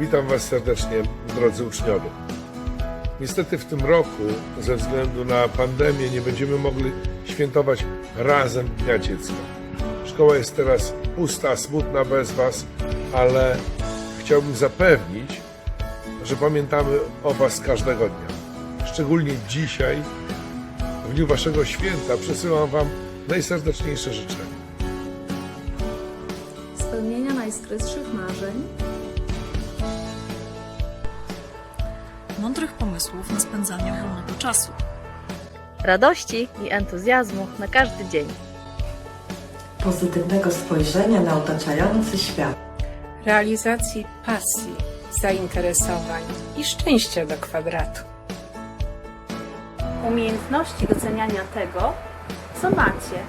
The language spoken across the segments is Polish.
Witam Was serdecznie, drodzy uczniowie. Niestety w tym roku, ze względu na pandemię, nie będziemy mogli świętować razem Dnia Dziecka. Szkoła jest teraz pusta, smutna bez Was, ale chciałbym zapewnić, że pamiętamy o Was każdego dnia. Szczególnie dzisiaj, w dniu Waszego święta, przesyłam Wam najserdeczniejsze życzenia. spełnienia najskrytszych marzeń, mądrych pomysłów na spędzanie wolnego czasu. radości i entuzjazmu na każdy dzień. pozytywnego spojrzenia na otaczający świat. realizacji pasji, zainteresowań i szczęścia do kwadratu. umiejętności doceniania tego, co macie,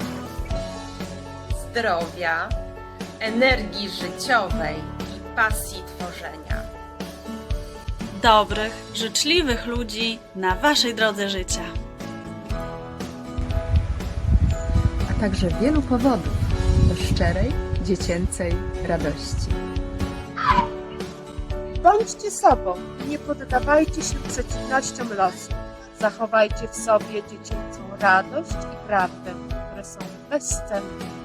zdrowia, energii życiowej i pasji tworzenia. Dobrych, życzliwych ludzi na waszej drodze życia. a także wielu powodów do szczerej, dziecięcej radości. Bądźcie sobą, nie poddawajcie się przeciwnościom losu. Zachowajcie w sobie dziecięcą radość i prawdę, które są bezcenne.